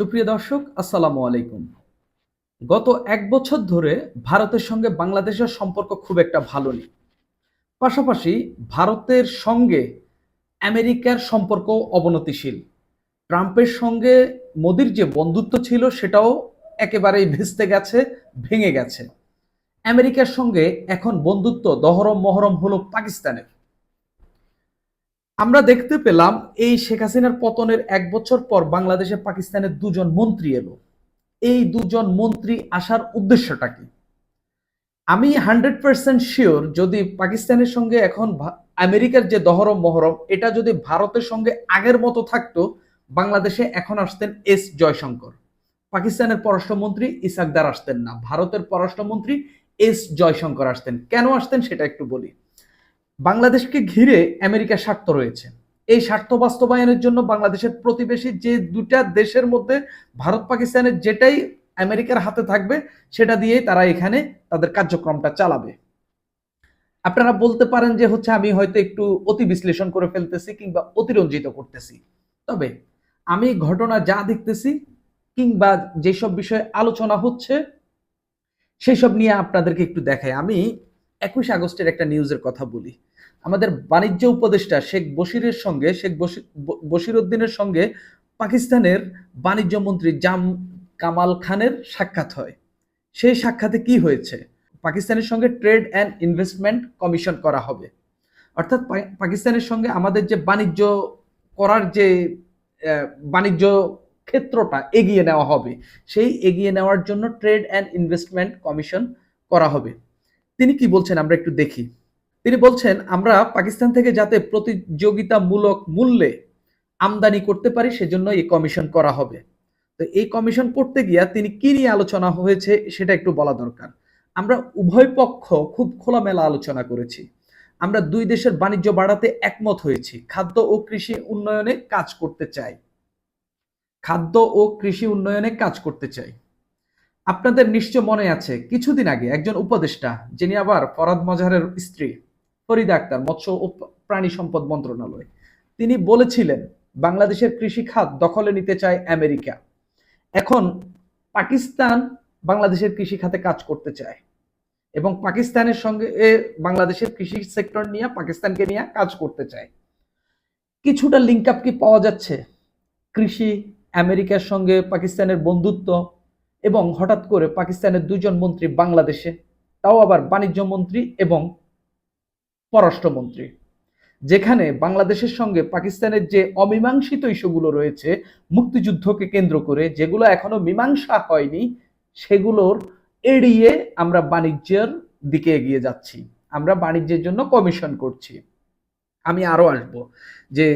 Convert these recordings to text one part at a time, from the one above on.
সুপ্রিয় দর্শক, আসসালামু আলাইকুম। গত এক বছর ধরে ভারতের সঙ্গে বাংলাদেশের সম্পর্ক খুব একটা ভালো নেই। পাশাপাশি ভারতের সঙ্গে আমেরিকার সম্পর্ক অবনতিশীল। ট্রাম্পের সঙ্গে মোদির যে বন্ধুত্ব ছিল, সেটাও একেবারেই ভেস্তে গেছে, ভেঙে গেছে। আমেরিকার সঙ্গে এখন বন্ধুত্ব দহরম মহরম হলো পাকিস্তানের। আমরা দেখতে পেলাম এই শেখ হাসিনার পতনের এক বছর পর বাংলাদেশে পাকিস্তানের দুজন মন্ত্রী এলো। এই দুজন মন্ত্রী আসার উদ্দেশ্যটা কি? আমি হান্ড্রেড পার্সেন্ট শিওর যদি পাকিস্তানের সঙ্গে এখন আমেরিকার যে দহরম মহরম, এটা যদি ভারতের সঙ্গে আগের মতো থাকতো, বাংলাদেশে এখন আসতেন এস জয়শঙ্কর। পাকিস্তানের পররাষ্ট্রমন্ত্রী ইসাকদার আসতেন না, ভারতের পররাষ্ট্রমন্ত্রী এস জয়শঙ্কর আসতেন। কেন আসতেন সেটা একটু বলি। বাংলাদেশকে ঘিরে আমেরিকার স্বার্থ রয়েছে। এই স্বার্থ বাস্তবায়নের জন্য বাংলাদেশের প্রতিবেশী যে দুটা দেশের মধ্যে ভারত, পাকিস্তানের যেটাই আমেরিকার হাতে থাকবে, সেটা দিয়ে তারা এখানে তাদের কার্যক্রমটা চালাবে। আপনারা বলতে পারেন যে হচ্ছে আমি হয়তো একটু অতি বিশ্লেষণ করে ফেলতেছি কিংবা অতিরঞ্জিত করতেছি। তবে আমি ঘটনা যা দেখতেছি কিংবা যেসব বিষয়ে আলোচনা হচ্ছে সেই সব নিয়ে আপনাদেরকে একটু দেখাই। আমি একুশ আগস্টের একটা নিউজের কথা বলি। আমাদের বাণিজ্য উপদেষ্টা শেখ বশিরের সঙ্গে, শেখ বশির উদ্দিনের সঙ্গে পাকিস্তানের বাণিজ্য মন্ত্রী জাম কামাল খানের সাক্ষাৎ হয়। সেই সাক্ষাতে কি হয়েছে? পাকিস্তানের সঙ্গে ট্রেড অ্যান্ড ইনভেস্টমেন্ট কমিশন করা হবে। অর্থাৎ পাকিস্তানের সঙ্গে আমাদের যে বাণিজ্য করার যে বাণিজ্য ক্ষেত্রটা এগিয়ে নেওয়া হবে, সেই এগিয়ে নেওয়ার জন্য ট্রেড অ্যান্ড ইনভেস্টমেন্ট কমিশন করা হবে। তিনি কি বলছেন আমরা একটু দেখি। তিনি বলছেন, আমরা পাকিস্তান থেকে যাতে প্রতিযোগিতামূলক মূল্যে আমদানি করতে পারি সেজন্য এই কমিশন করা হবে। তো এই কমিশন করতে গিয়া তিনি কি নিয়ে আলোচনা হয়েছে, সেটা একটু বলা দরকার। আমরা উভয় পক্ষ খুব খোলামেলা আলোচনা করেছি। আমরা দুই দেশের বাণিজ্য বাড়াতে একমত হয়েছি। খাদ্য ও কৃষি উন্নয়নে কাজ করতে চাই। খাদ্য ও কৃষি উন্নয়নে কাজ করতে চাই। আপনাদের নিশ্চয় মনে আছে, কিছুদিন আগে একজন উপদেষ্টা, যিনি আবার ফরাদ মজাহারের স্ত্রী ফরিদা আক্তার, মৎস্য ও প্রাণী সম্পদ মন্ত্রণালয়। তিনি বলেছিলেন, বাংলাদেশের কৃষি খাত দখলে নিতে চায় আমেরিকা। এখন পাকিস্তান বাংলাদেশের কৃষি খাতে কাজ করতে চায় এবং পাকিস্তানের সঙ্গে বাংলাদেশের কৃষি সেক্টর নিয়ে, পাকিস্তানকে নিয়ে কাজ করতে চায়। কিছুটা লিঙ্ক আপ কি পাওয়া যাচ্ছে? কৃষি, আমেরিকার সঙ্গে পাকিস্তানের বন্ধুত্ব এবং হঠাৎ করে পাকিস্তানের দুজন মন্ত্রী বাংলাদেশে, তাও আবার বাণিজ্য মন্ত্রী এবং পররাষ্ট্রমন্ত্রী। যেখানে বাংলাদেশের সঙ্গে পাকিস্তানের যে অমীমাংসিত ইস্যুগুলো রয়েছে, মুক্তিযুদ্ধকে কেন্দ্র করে যেগুলো এখনও মীমাংসা হয়নি, সেগুলোর এড়িয়ে আমরা বাণিজ্যের দিকে এগিয়ে যাচ্ছি। আমরা বাণিজ্যের জন্য কমিশন করছি। আমি আরও আসব যে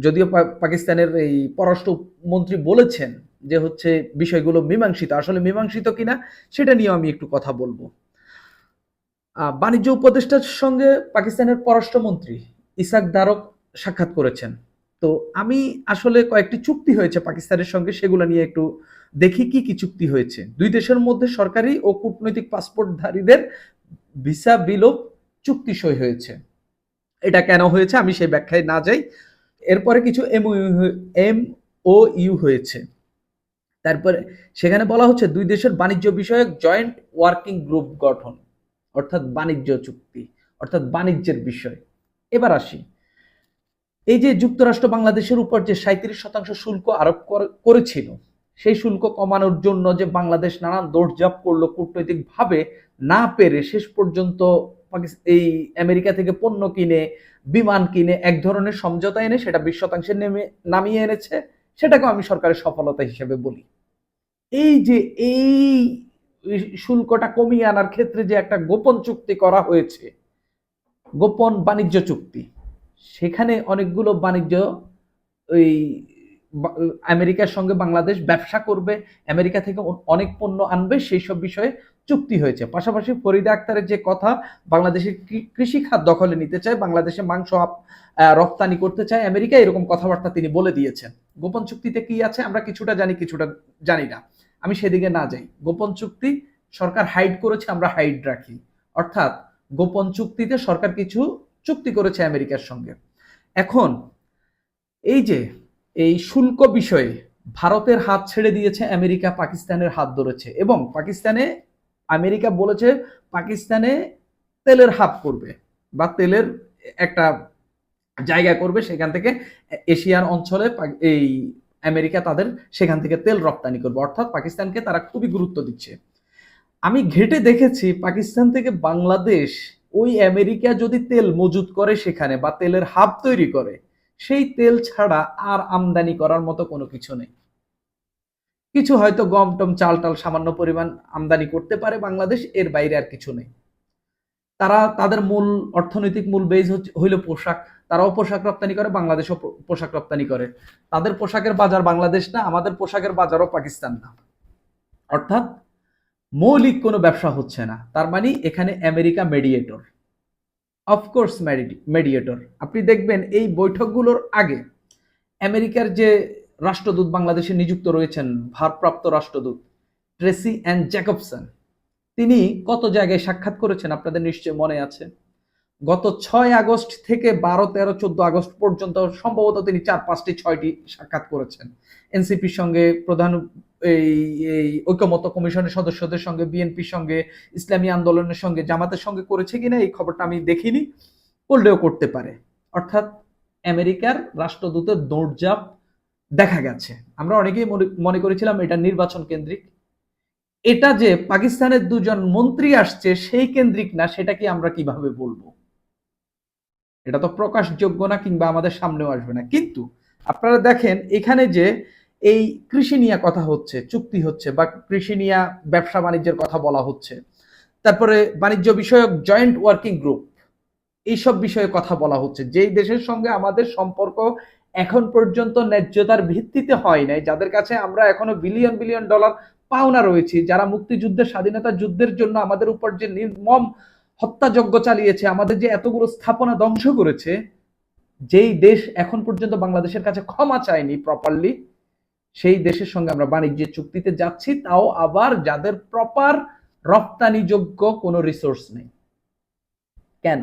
যদিও পাকিস্তানের এই পররাষ্ট্র মন্ত্রী বলেছেন যে হচ্ছে বিষয়গুলো মীমাংসিত। আসলে মীমাংসিত কিনা, সেটা নিয়ে আমি একটু কথা বলব। বাণিজ্য উপদেষ্টার সঙ্গে পাকিস্তানের পররাষ্ট্রমন্ত্রী ইসাক দারক সাক্ষাৎ করেছেন। তো আমি আসলে কয়েকটি চুক্তি হয়েছে পাকিস্তানের সঙ্গে, সেগুলো নিয়ে একটু দেখি কি কি চুক্তি হয়েছে। দুই দেশের মধ্যে সরকারি ও কূটনৈতিক পাসপোর্টধারীদের ভিসা বিলোপ চুক্তি সই হয়েছে। এটা কেন হয়েছে আমি সেই ব্যাখ্যায় না যাই। এরপরে কিছু এম ও ইউ হয়েছে। তারপরে সেখানে বলা হচ্ছে, দুই দেশের বাণিজ্য বিষয়ক জয়েন্ট ওয়ার্কিং গ্রুপ গঠন। অর্থাৎ বাণিজ্য চুক্তি, অর্থাৎ বাণিজ্যের বিষয়। এবার আসি। এই যে যুক্তরাষ্ট্র বাংলাদেশের উপর যে সাঁত্রিশ শতাংশ শুল্ক আরোপ করেছিল, সেই শুল্ক কমানোর জন্য যে বাংলাদেশ নানান দৌড়ঝাঁপ করল কূটনৈতিকভাবে না পেরে শেষ পর্যন্ত এই আমেরিকা থেকে পণ্য কিনে, বিমান কিনে এক ধরনের সমঝোতা এনে সেটা বিশ শতাংশে নেমে, নামিয়ে এনেছে, সেটাকেও আমি সরকারের সফলতা হিসেবে বলি। এই যে এই শুল্কটা কমিয়ে আনার ক্ষেত্রে যে একটা গোপন চুক্তি করা হয়েছে, গোপন বাণিজ্য চুক্তি, সেখানে অনেকগুলো বাণিজ্য ওই আমেরিকার সঙ্গে বাংলাদেশ ব্যবসা করবে, আমেরিকা থেকে অনেক পণ্য আনবে, সেই সব বিষয়ে চুক্তি হয়েছে। পাশাপাশি ফরিদা আক্তারের যে কথা, বাংলাদেশের কৃষি খাত দখলে নিতে চায়, বাংলাদেশে মাংস রপ্তানি করতে চায় আমেরিকা এরকম কথাবার্তা তিনি বলে দিয়েছেন। গোপন চুক্তিতে কি আছে আমরা কিছুটা জানি কিছুটা জানি না। আমি সেদিকে না যাই। গোপন চুক্তি সরকার হাইড করেছে, আমরা হাইড রাখি। অর্থাৎ গোপন চুক্তিতে সরকার কিছু চুক্তি করেছে আমেরিকার সঙ্গে। এখন এই যে, এই শুল্ক বিষয়ে ভারতের হাত ছেড়ে দিয়েছে আমেরিকা, পাকিস্তানের হাত ধরেছে এবং পাকিস্তানে, আমেরিকা বলেছে পাকিস্তানে তেলের হাব করবে বা তেলের একটা জায়গা করবে সেখান থেকে এশিয়ার অঞ্চলে এই আমেরিকা তাদের সেখান থেকে তেল রপ্তানি করবে। অর্থাৎ পাকিস্তানকে তারা খুবই গুরুত্ব দিচ্ছে। আমি ঘেটে দেখেছি, পাকিস্তান থেকে বাংলাদেশ ওই আমেরিকা যদি তেল মজুত করে সেখানে বা তেলের হাব তৈরি করে, সেই তেল ছাড়া আর আমদানি করার মতো কোনো কিছু নেই। কিছু হয়তো গম টম চাল টাল সামান্য পরিমাণ আমদানি করতে পারে বাংলাদেশ, এর বাইরে আর কিছু নেই। তারা তাদের মূল অর্থনৈতিক মূল বেজ হইল পোশাক। তারাও পোশাক রপ্তানি করে, বাংলাদেশও পোশাক রপ্তানি করে। তাদের পোশাকের বাজার বাংলাদেশ না, আমাদের পোশাকের বাজারও পাকিস্তান না। অর্থাৎ মৌলিক কোনো ব্যবসা হচ্ছে না। তার মানে এখানে আমেরিকা মেডিয়েটর অফকোর্স মেডিয়েটর আপনি দেখবেন এই বৈঠকগুলোর আগে আমেরিকার যে রাষ্ট্রদূত বাংলাদেশে নিযুক্ত রয়েছেন, ভারপ্রাপ্ত রাষ্ট্রদূত ট্রেসি অ্যান্ড জ্যাকবসন, তিনি কত জায়গায় সাক্ষাৎ করেছেন আপনাদের নিশ্চয় মনে আছে? গত ছয় আগস্ট থেকে বারো, তেরো, চোদ্দ আগস্ট পর্যন্ত সম্ভবত তিনি চার, পাঁচটি, ছয়টি সাক্ষাৎ করেছেন। এনসিপির সঙ্গে প্রধান, এই এই ঐক্যমত্য কমিশনের সদস্যদের সঙ্গে, বিএনপির সঙ্গে, ইসলামী আন্দোলনের সঙ্গে, জামাতের সঙ্গে করেছে কিনা এই খবরটা আমি দেখিনি করলেও করতে পারে। অর্থাৎ আমেরিকার রাষ্ট্রদূতের দৌড়জাপ দেখা গেছে। আমরা অনেকেই মনে করেছিলাম এটা নির্বাচন কেন্দ্রিক। এটা যে পাকিস্তানের দুজন মন্ত্রী আসছে সেই কেন্দ্রিক না, সেটা কি আমরা কীভাবে বলব? এটা তো প্রকাশযোগ্য না কিংবা আমাদের সামনেও আসবে না। কিন্তু আপনারা দেখেন এখানে যে এই কৃষি নিয়ে কথা হচ্ছে, চুক্তি হচ্ছে বা কৃষি নিয়ে ব্যবসা বাণিজ্যের কথা বলা হচ্ছে। তারপরে বাণিজ্য বিষয়ক জয়েন্ট ওয়ার্কিং গ্রুপ এইসব বিষয়ে কথা বলা হচ্ছে। যেই দেশের সঙ্গে আমাদের সম্পর্ক এখন পর্যন্ত ন্যায্যতার ভিত্তিতে হয় নাই, যাদের কাছে আমরা এখনও বিলিয়ন বিলিয়ন ডলার পাওনা রয়েছি, যারা মুক্তিযুদ্ধের স্বাধীনতা যুদ্ধের জন্য আমাদের উপর যে নির্মম হত্যাযজ্ঞ চালিয়েছে, আমাদের যে এতগুলো স্থাপনা ধ্বংস করেছে, যেই দেশ এখন পর্যন্ত বাংলাদেশের কাছে ক্ষমা চায়নি প্রপারলি সেই দেশের সঙ্গে আমরা বাণিজ্যের চুক্তিতে যাচ্ছি, তাও আবার যাদের প্রপার রপ্তানিযোগ্য কোনো রিসোর্স নেই। কেন?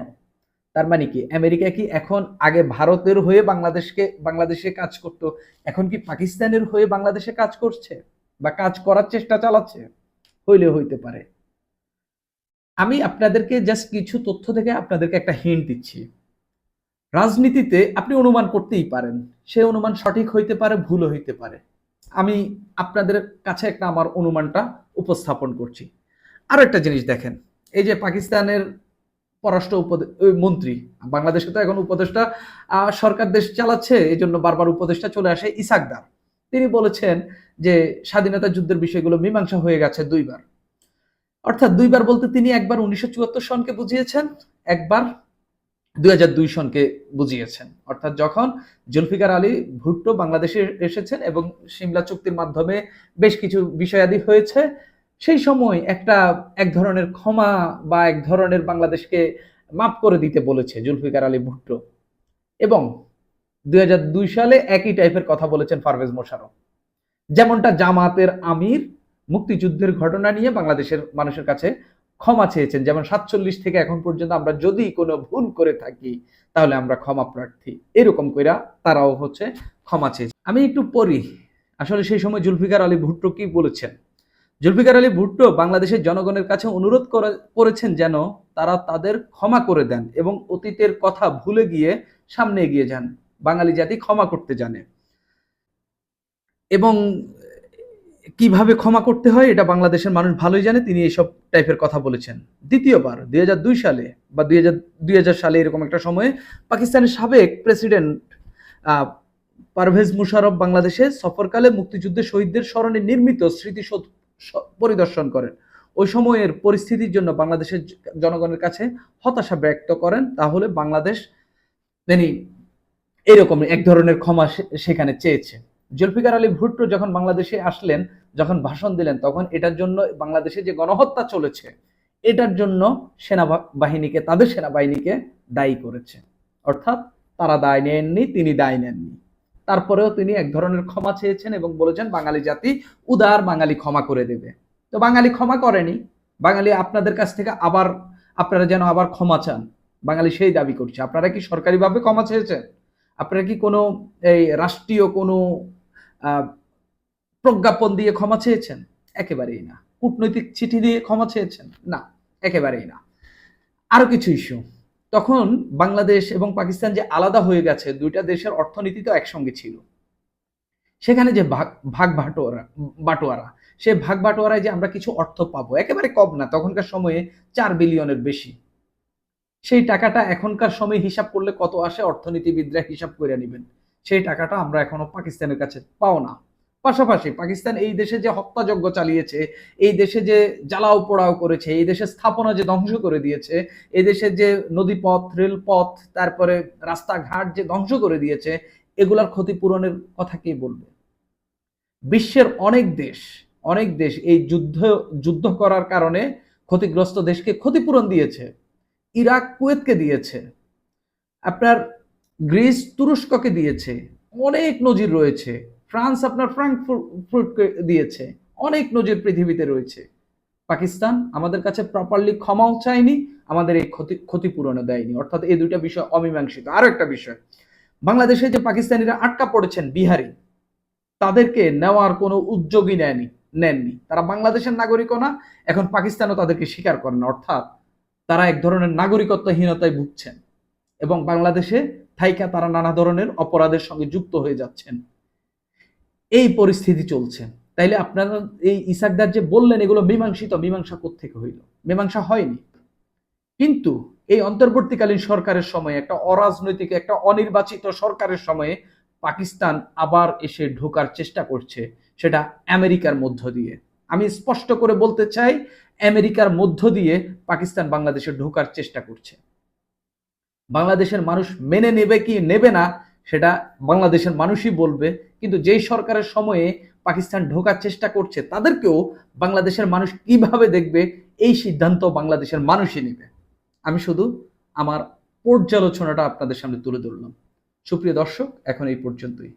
তার মানে কি, আমেরিকা কি এখন আগে ভারতের হয়ে বাংলাদেশকে, বাংলাদেশে কাজ করত, এখন কি পাকিস্তানের হয়ে বাংলাদেশে কাজ করছে, বা কাজ করার চেষ্টা চালাচ্ছে? হইলে হইতে পারে। আমি আপনাদেরকে জাস্ট কিছু তথ্য থেকে আপনাদেরকে একটা হিন্ট দিচ্ছি। রাজনীতিতে আপনি অনুমান করতেই পারেন, সে অনুমান সঠিক হইতে পারে, ভুল হইতে পারে। আমি আপনাদের কাছে একটা আমার অনুমানটা উপস্থাপন করছি। আরও একটা জিনিস দেখেন, এই যে পাকিস্তানের পররাষ্ট্র উপদে- মন্ত্রী, বাংলাদেশে তো এখন উপদেষ্টা সরকার দেশ চালাচ্ছে এই জন্য বারবার উপদেষ্টা চলে আসে ইসাকদার তিনি বলেছেন যে স্বাধীনতা যুদ্ধের বিষয়গুলো মীমাংসা হয়ে গেছে দুইবার। অর্থাৎ দুইবার বলতে তিনি একবার উনিশশো চুয়াত্তর সনকে বুঝিয়েছেন, একবার দুই হাজার দুই সনকে বুঝিয়েছেন। অর্থাৎ যখন জুলফিকার আলী ভুট্টো বাংলাদেশে এসেছেন এবং সিমলা চুক্তির মাধ্যমে বেশ কিছু বিষয়াদি হয়েছে, সেই সময় একটা এক ধরনের ক্ষমা বা এক ধরনের বাংলাদেশকে মাফ করে দিতে বলেছে জুলফিকার আলী ভুট্টো। এবং দুই হাজার দুই সালে একই টাইপের কথা বলেছেন পারভেজ মোশারফ যেমনটা জামাতের আমির মুক্তিযুদ্ধের ঘটনা নিয়ে বাংলাদেশের মানুষের কাছে ক্ষমা চেয়েছেন। যেমন সাতচল্লিশ থেকে এখন পর্যন্ত আমরা যদি কোনো ভুল করে থাকি, তাহলে আমরা ক্ষমা প্রার্থী। এরকম কইরা তারাও হচ্ছে ক্ষমা চেয়েছে। আমি একটু পড়ি। আসলে সেই সময় জুলফিকার আলী ভুট্টো কি বলেছেন? জুলফিকার আলী ভুট্টো বাংলাদেশের জনগণের কাছে অনুরোধ করে- করেছেন যেন তারা তাদের ক্ষমা করে দেন এবং অতীতের কথা ভুলে গিয়ে সামনে এগিয়ে যান। বাঙালি জাতি ক্ষমা করতে জানে। এবং কীভাবে ক্ষমা করতে হয়, এটা বাংলাদেশের মানুষ ভালোই জানে, তিনি এইসব টাইপের কথা বলেছেন। দ্বিতীয়বার, দুই দুই সালে বা দুই হাজার সালে এরকম একটা সময়ে পাকিস্তানের সাবেক প্রেসিডেন্ট পারভেজ মুশারফ বাংলাদেশে সফরকালে মুক্তিযুদ্ধের শহীদদের স্মরণে নির্মিত স্মৃতিসৌধ পরিদর্শন করেন। ওই সময়ের পরিস্থিতির জন্য বাংলাদেশের জনগণের কাছে হতাশা ব্যক্ত করেন, তাহলে বাংলাদেশ তিনি এরকম এক ধরনের ক্ষমা সেখানে চেয়েছে। জুলফিকার আলী ভুট্টো যখন বাংলাদেশে আসলেন, যখন ভাষণ দিলেন, তখন এটার জন্য বাংলাদেশে যে গণহত্যা চলেছে, এটার জন্য সেনাবাহিনীকে, তাদের সেনাবাহিনীকে দায়ী করেছে। অর্থাৎ তারা দায় নেননি, তিনি দায় নেননি। তারপরেও তিনি এক ধরনের ক্ষমা চেয়েছেন এবং বলেছেন, বাঙালি জাতি উদার, বাঙালি ক্ষমা করে দেবে। তো বাঙালি ক্ষমা করেনি। বাঙালি আপনাদের কাছ থেকে আবার, আপনারা যেন আবার ক্ষমা চান। বাঙালি সেই দাবি করছে। আপনারা কি সরকারিভাবে ক্ষমা চেয়েছেন? আপনারা কি কোনো এই রাষ্ট্রীয় কোনো প্রজ্ঞাপন দিয়ে ক্ষমা চেয়েছেন? একেবারেই না। কূটনৈতিক চিঠি দিয়ে ক্ষমা চেয়েছেন? না, একেবারেই না। আরও কিছু ইস্যু। তখন বাংলাদেশ এবং পাকিস্তান যে আলাদা হয়ে গেছে, দুইটা দেশের অর্থনীতি তো একসঙ্গে ছিল। সেখানে যে ভাগ ভাগ বাটোয়ারা বাটোয়ারা, সে ভাগ বাটোয়ারায় যে আমরা কিছু অর্থ পাবো, একেবারে কম না, তখনকার সময়ে চার বিলিয়নের বেশি। সেই টাকাটা এখনকার সময় হিসাব করলে কত আসে? অর্থনীতিবিদরা হিসাব করে নেবেন। সেই টাকাটা আমরা এখনও পাকিস্তানের কাছে পাও না। পাশাপাশি পাকিস্তান এই দেশে যে হত্যাযজ্ঞ চালিয়েছে, এই দেশে যে জ্বালাও পোড়াও করেছে, এই দেশের স্থাপনা যে ধ্বংস করে দিয়েছে, এই দেশের যে নদীপথ, রেলপথ, তারপরে রাস্তাঘাট যে ধ্বংস করে দিয়েছে, এগুলার ক্ষতিপূরণের কথা কে বলবে? বিশ্বের অনেক দেশ অনেক দেশ এই যুদ্ধ যুদ্ধ করার কারণে ক্ষতিগ্রস্ত দেশকে ক্ষতিপূরণ দিয়েছে। ইরাক, কুয়েতকে দিয়েছে। আপনার গ্রিস তুরস্ককে দিয়েছে। অনেক নজির রয়েছে। ফ্রান্স আপনার ফ্রাঙ্কফুর্টকে দিয়েছে। অনেক নজির পৃথিবীতে রয়েছে। পাকিস্তান আমাদের কাছে প্রপারলি ক্ষমাও চায়নি, আমাদের এই ক্ষতি, ক্ষতিপূরণও দেয়নি। অর্থাৎ এই দুইটা বিষয় অমীমাংসিত। আরও একটা বিষয়, বাংলাদেশে যে পাকিস্তানিরা আটকা পড়েছেন বিহারি, তাদেরকে নেওয়ার কোনো উদ্যোগই নেয়নি, নেননি। তারা বাংলাদেশের নাগরিকও না, এখন পাকিস্তানও তাদেরকে স্বীকার করেন অর্থাৎ তারা এক ধরনের নাগরিকত্বহীনতায় ভুগছেন। এবং বাংলাদেশে থাইকা তারা নানা ধরনের অপরাধের সঙ্গে যুক্ত হয়ে যাচ্ছেন। এই পরিস্থিতি চলছে। তাইলে আপনারা এই ইসাকদার যে বললেন, এগুলো মীমাংসিত, মীমাংসা থেকে হইল? মীমাংসা হয়নি। কিন্তু এই অন্তর্বর্তীকালীন সরকারের সময়, একটা অরাজনৈতিক, একটা অনির্বাচিত সরকারের সময়ে পাকিস্তান আবার এসে ঢোকার চেষ্টা করছে, সেটা আমেরিকার মধ্য দিয়ে। আমি স্পষ্ট করে বলতে চাই, আমেরিকার মধ্য দিয়ে পাকিস্তান বাংলাদেশে ঢোকার চেষ্টা করছে। বাংলাদেশের মানুষ মেনে নেবে কি নেবে না, সেটা বাংলাদেশের মানুষই বলবে। কিন্তু যেই সরকারের সময়ে পাকিস্তান ঢোকার চেষ্টা করছে, তাদেরকেও বাংলাদেশের মানুষ কীভাবে দেখবে, এই সিদ্ধান্ত বাংলাদেশের মানুষই নেবে। আমি শুধু আমার পর্যালোচনাটা আপনাদের সামনে তুলে ধরলাম। সুপ্রিয় দর্শক, এখন এই পর্যন্তই।